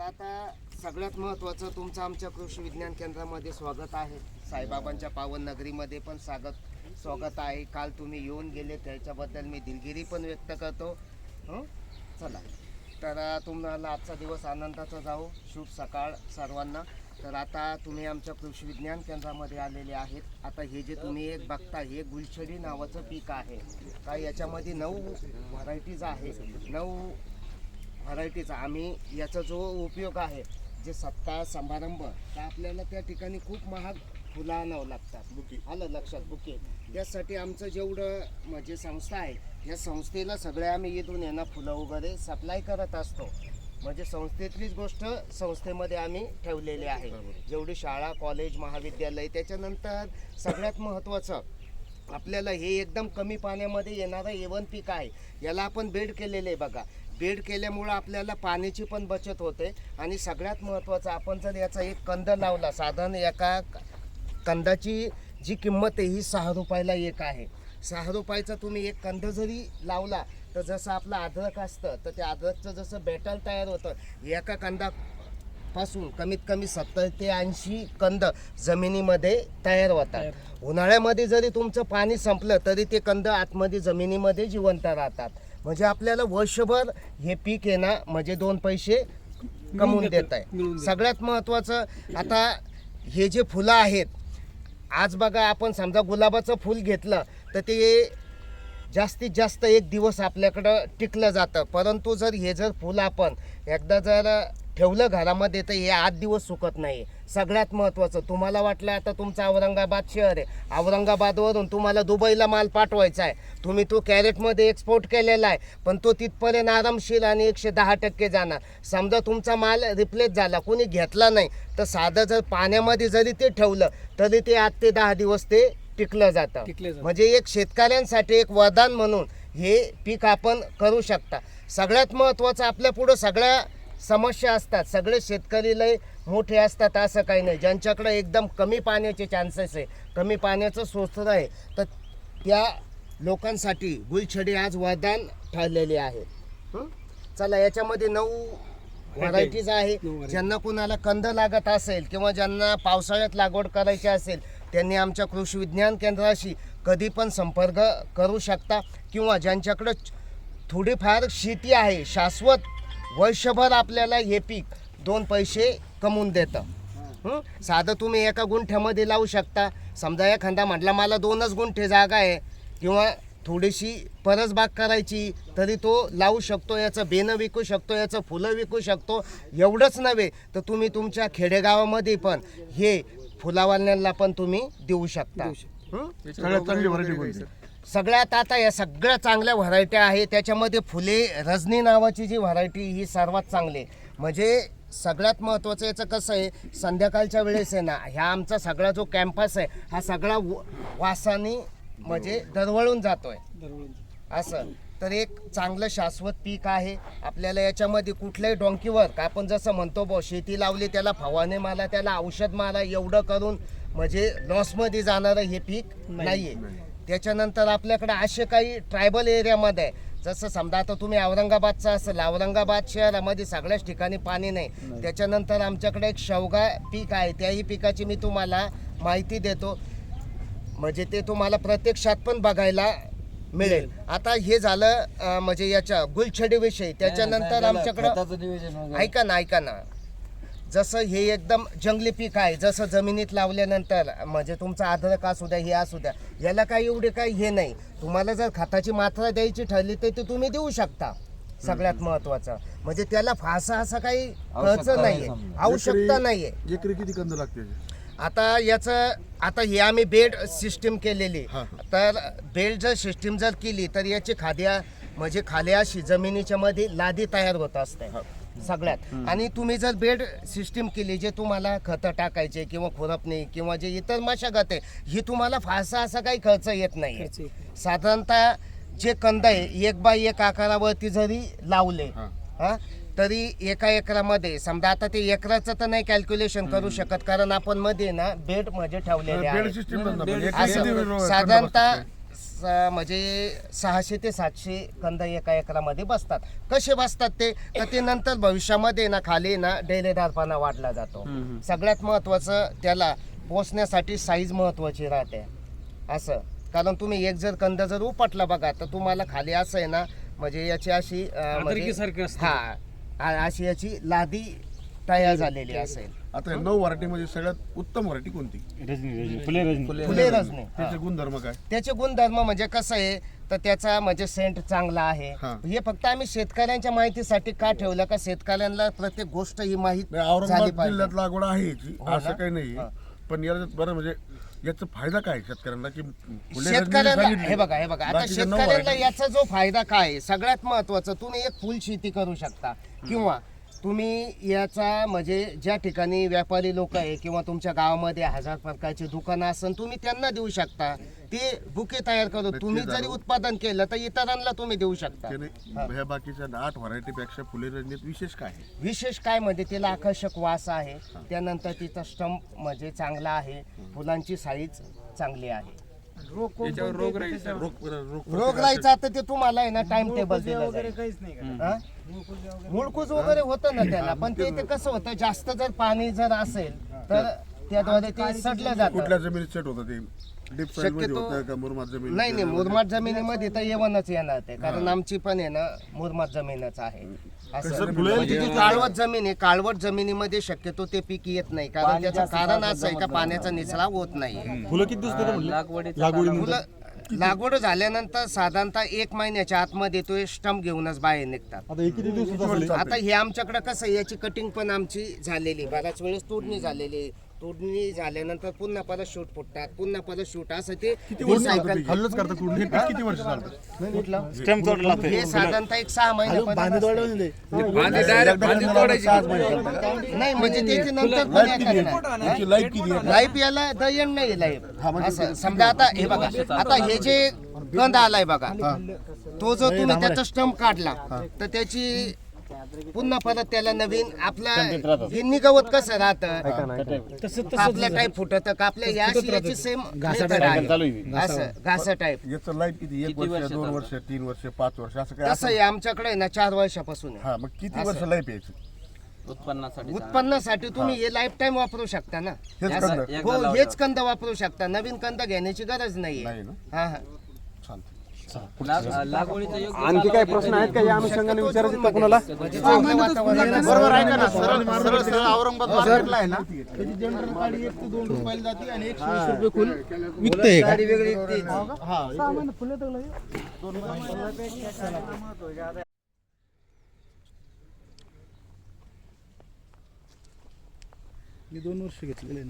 तर आता सगळ्यात महत्त्वाचं तुमचं आमच्या कृषी विज्ञान केंद्रामध्ये स्वागत आहे. साईबाबांच्या पावन नगरीमध्ये पण स्वागत स्वागत आहे. काल तुम्ही येऊन गेले त्याच्याबद्दल मी दिलगिरी पण व्यक्त करतो. हं? चला. तर तुम्हाला आजचा दिवस आनंदाचा जाऊ शुभ सकाळ सर्वांना. तर आता तुम्ही आमच्या कृषी विज्ञान केंद्रामध्ये आलेले आहेत. आता हे जे तुम्ही एक बघता हे गुलछडी नावाचं पीक आहे. का याच्यामध्ये नऊ व्हरायटीज आहे. नऊ व्हरायटीचा. आम्ही याचा जो उपयोग आहे जे सत्ता समारंभ तर आपल्याला त्या ठिकाणी खूप महाग फुलं आणावं लागतात. बुके. आलं लक्षात बुके. त्यासाठी आमचं जेवढं म्हणजे संस्था आहे या संस्थेला सगळे आम्ही इथून यांना फुलं वगैरे सप्लाय करत असतो. म्हणजे संस्थेतलीच गोष्ट संस्थेमध्ये आम्ही ठेवलेली आहे. जेवढी शाळा कॉलेज महाविद्यालय त्याच्यानंतर सगळ्यात महत्त्वाचं आपल्याला हे एकदम कमी पाण्यामध्ये येणारं एवन पीक आहे. याला आपण बेड केलेलं आहे बघा. बेड केल्यामुळं आपल्याला पाण्याची पण बचत होते. आणि सगळ्यात महत्त्वाचं आपण जर याचा एक कंद लावला साधारण एका क- कंदाची जी किंमत आहे ही सहा रुपयाला एक आहे. सहा रुपयाचा तुम्ही एक कंद जरी लावला तर जसं आपलं अद्रक असतं तर त्या अद्रकचं जसं बॅटल तयार होतं एका कंदा पासून कमीत कमी सत्तर ते ऐंशी कंद जमिनीमध्ये तयार होतात. उन्हाळ्यामध्ये जरी तुमचं पाणी संपलं तरी ते कंद आतमध्ये जमिनीमध्ये जिवंत राहतात. म्हणजे आपल्याला वर्षभर हे पीक आहे ना म्हणजे दोन पैसे कमवून देत आहे सगळ्यात महत्त्वाचं आता हे जे फुलं आहेत आज बघा आपण समजा गुलाबाचं फूल घेतलं तर ते जास्तीत जास्त एक दिवस आपल्याकडं टिकलं जातं. परंतु जर हे जर फुल आपण एकदा जर ठेवलं घरामध्ये तर हे आठ दिवस सुकत नाही. सगळ्यात महत्त्वाचं तुम्हाला वाटलं आता तुमचं औरंगाबाद शहर आहे. औरंगाबादवरून तुम्हाला दुबईला माल पाठवायचा आहे. तुम्ही तो कॅरेटमध्ये एक्सपोर्ट केलेला आहे पण तो तिथपर्यंत आरामशीर आणि एकशे दहा टक्के जाणार. समजा तुमचा माल रिप्लेस झाला कोणी घेतला नाही तर साधं जर पाण्यामध्ये जरी ते ठेवलं तरी ते आठ ते दहा दिवस ते टिकलं जातं. टिकले जातं. म्हणजे एक शेतकऱ्यांसाठी एक वरदान म्हणून हे पीक आपण करू शकता. सगळ्यात महत्त्वाचं आपल्या पुढं सगळ्या समस्या असतात. सगळे शेतकरी लय मोठे असतात असं काही नाही. ज्यांच्याकडे एकदम कमी पाण्याचे चान्सेस आहे कमी पाण्याचं स्रोत आहे तर त्या लोकांसाठी गुलछडी आज वरदान ठरलेली आहे. हं? चला याच्यामध्ये नऊ व्हरायटीज आहे. ज्यांना कुणाला कंद लागत असेल किंवा ज्यांना पावसाळ्यात लागवड करायची असेल त्यांनी आमच्या कृषी विज्ञान केंद्राशी कधी पण संपर्क करू शकता. किंवा ज्यांच्याकडं थोडीफार शेती आहे शाश्वत वर्षभर आपल्याला हे पीक दोन पैसे कमवून देतं. हं? साधं तुम्ही एका गुंठ्यामध्ये लावू शकता. समजा एखादा म्हटला मला दोनच गुंठे जागा आहे. किंवा थोडीशी परसबाग करायची तरी तो लावू शकतो याचं बेनं विकू शकतो याचं फुलं विकू शकतो. एवढंच नव्हे तर तुम्ही तुमच्या खेडेगावामध्ये पण हे फुलावाल्यांना पण तुम्ही देऊ शकता. हं? सगळ्यात चांगली व्हरायटी कोणती? सगळ्यात आता या सगळ्या चांगल्या व्हरायट्या आहे. त्याच्यामध्ये फुले रजनी नावाची जी व्हरायटी ही सर्वात चांगली म्हणजे सगळ्यात महत्त्वाचं याचं कसं आहे संध्याकाळच्या वेळेस आहे ना ह्या आमचा सगळा जो कॅम्पस आहे हा सगळा वासाने म्हणजे दरवळून जातोय. असं. तर एक चांगलं शाश्वत पीक आहे. आपल्याला याच्यामध्ये कुठल्याही डोंकीवर का आपण जसं म्हणतो बो शेती लावली त्याला फवाने मारा त्याला औषध मारा एवढं करून म्हणजे लॉसमध्ये जाणारं हे पीक नाही. नाहीये. त्याच्यानंतर आपल्याकडे असे काही ट्रायबल एरियामध्ये आहे. जसं समजा आता तुम्ही औरंगाबादचं असेल औरंगाबाद शहरामध्ये सगळ्याच ठिकाणी पाणी नाही. त्याच्यानंतर आमच्याकडे एक शेवगा पीक आहे त्याही पिकाची मी तुम्हाला माहिती देतो. म्हणजे ते तुम्हाला प्रत्यक्षात पण बघायला मिळेल. आता हे झालं म्हणजे याच्या गुलछडीविषयी. त्याच्यानंतर आमच्याकडं. ऐका ना ऐका ना. जसं हे एकदम जंगली पीक आहे जसं जमिनीत लावल्यानंतर म्हणजे तुमचा अद्रक असू द्या हे असू द्या याला काही एवढे काही हे नाही. तुम्हाला जर खताची मात्रा द्यायची ठरली तर ते तुम्ही देऊ शकता. सगळ्यात महत्वाचं म्हणजे त्याला फासा असा काही खर्च नाहीये. आवश्यकता नाहीये. एकरी किती कंद लागते? आता याचं आता हे आम्ही बेड सिस्टीम केलेली. तर बेड जर सिस्टीम जर केली तर याची खाद्या म्हणजे खाली अशी जमिनीच्या मध्ये लादी तयार होत असते. सगळ्यात आणि तुम्ही जर बेड सिस्टीम केली जे तुम्हाला खतं टाकायचे किंवा खुरपणी किंवा जे इतर मशागत आहे ही तुम्हाला फारसा असा काही खर्च येत नाही. साधारणतः जे कंद आहे एक बाय एक आकारावरती जरी लावले हा. तरी एका एकरामध्ये समजा आता ते एकराचं तर नाही कॅल्क्युलेशन करू शकत कारण आपण मध्ये ना बेड म्हणजे ठेवलेले कंद साधारणतः? स- म्हणजे सहाशे ते सातशे कंद एका एकरामध्ये बसतात. कसे बसतात ते? तर ते नंतर भविष्यामध्ये ना खाली ना डेलेदारपणा वाढला जातो. सगळ्यात महत्त्वाचं त्याला पोचण्यासाठी साईज महत्त्वाची राहते. असं. कारण तुम्ही एक जर कंद जर उपटला बघा तर तुम्हाला खाली असं आहे ना म्हणजे याची अशी अं, म्हणजे हा. आ- अशी याची लादी तयार झालेली असेल. आता नऊ व्हरायटी मध्ये सगळ्यात उत्तम व्हरायटी कोणती? फुले रजनी. त्याचे गुणधर्म काय? त्याचे गुणधर्म म्हणजे कसं आहे तर त्याचा म्हणजे सेंट चांगला आहे. हा. हे फक्त आम्ही शेतकऱ्यांच्या माहितीसाठी का ठेवलं का शेतकऱ्यांना प्रत्येक गोष्ट ही माहीत झाली औरंगाबाद पाहिजे. जिल्ह्यात लागवड आहे याची हो ना? असं काही नाही हा. पण याला बरं म्हणजे याचा फायदा काय शेतकऱ्यांना की फुले शेतकऱ्यांना. हे बघा हे बघा. आता नऊ शेतकऱ्यांना variety. याचा जो फायदा काय आहे, सगळ्यात महत्वाचं तुम्ही एक फुल शेती करू शकता. किंवा तुम्ही याचा म्हणजे ज्या ठिकाणी व्यापारी लोक आहे किंवा तुमच्या गावामध्ये हजार प्रकारचे दुकानं असन तुम्ही त्यांना देऊ शकता. ते बुके तयार करून तुम्ही जरी उत्पादन केलं तर इतरांना तुम्ही देऊ शकता. ह्या बाकीच्या आठ व्हरायटी पेक्षा फुले रजनीत विशेष काय आहे? विशेष काय म्हणजे त्याला आकर्षक वास आहे. त्यानंतर तिचा स्टंप म्हणजे चांगला आहे. फुलांची साईज चांगली आहे. रोग रोग रोग राहायचा तर ते तुम्हाला आहे ना टाइम टेबल दिलं जाईल. हा? मुळकूज वगैरे होतं ना त्याला पण ते ते कसं होतं जास्त जर पाणी जर असेल तर त्याद्वारे ते सडलं कुठल्या जातं. जमिनीत सेट होतं ते? डीप सॉइलमध्ये शक्यतो- होतं का मुरमाड जमीन नाही नाही मुरमाड जमिनीमध्ये तर येवणच येणार ते. कारण आमची पण आहे ना मुरमाड जमीनच आहे. असं. म्हणजे जी काळवट जमीन आहे काळवट जमिनीमध्ये शक्यतो ते पीक येत नाही. कारण त्याचं कारण असं आहे का पाण्याचा निचरा होत नाही. फुलं किती दिवस देतं म्हणले फुलं लागवड झाल्यानंतर साधारणतः एक महिन्याच्या आतमध्ये तो स्टंप घेऊनच बाहेर निघतात. आता हे किती दिवस असेल आता हे आमच्याकडे कसं आहे, याची कटिंग पण आमची झालेली बऱ्याच वेळेस तोडणी झालेली तोडणी झाल्यानंतर पुन्हा परत शूट फुटतात पुन्हा परत शूट असं ते सायकल हल्लच करतात हे पीक किती वर्ष चालतं कुठलं? स्टेम तोडला लागते हे साधारणतः एक सहा महिन्यापर्यंत नाही म्हणजे त्याची नंतर पण. याची लाईफ किती आहे? लाईफ याला दयन नाही लाईफ असं समजा आता हे बघा आता हे जे गंध आलाय बघा तो जो तुम्ही त्याचा स्टंप काढला तर त्याची पुन्हा परत त्याला नवीन आपला गिन्नी गवत कसं राहतं? आपल्या टाईप फुटत? आपल्या या याची सेम असं घास टाईप याचं लाईफ किती? एक वर्ष दोन वर्ष तीन वर्ष पाच वर्ष? असं काय तसं आहे आमच्याकडे ना चार वर्षापासून आहे. हा मग किती वर्ष लाईफ यायची? उत्पन्नासाठी उत्पन्नासाठी तुम्ही हे लाईफ टाईम वापरू शकता ना. हेच असं- कंद? हो हेच कंद वापरू शकता. नवीन कंद घेण्याची गरज नाहीये. नाही ना? हा हा. आणखी काही प्रश्न आहेत का? या अनुषंगाने विचारायचे का कोणाला. बरोबर आहे का ना? सरळ सरळ सरळ औरंगाबाद मार्केटला आहे ना? विकते मी दोन वर्ष घेतलेले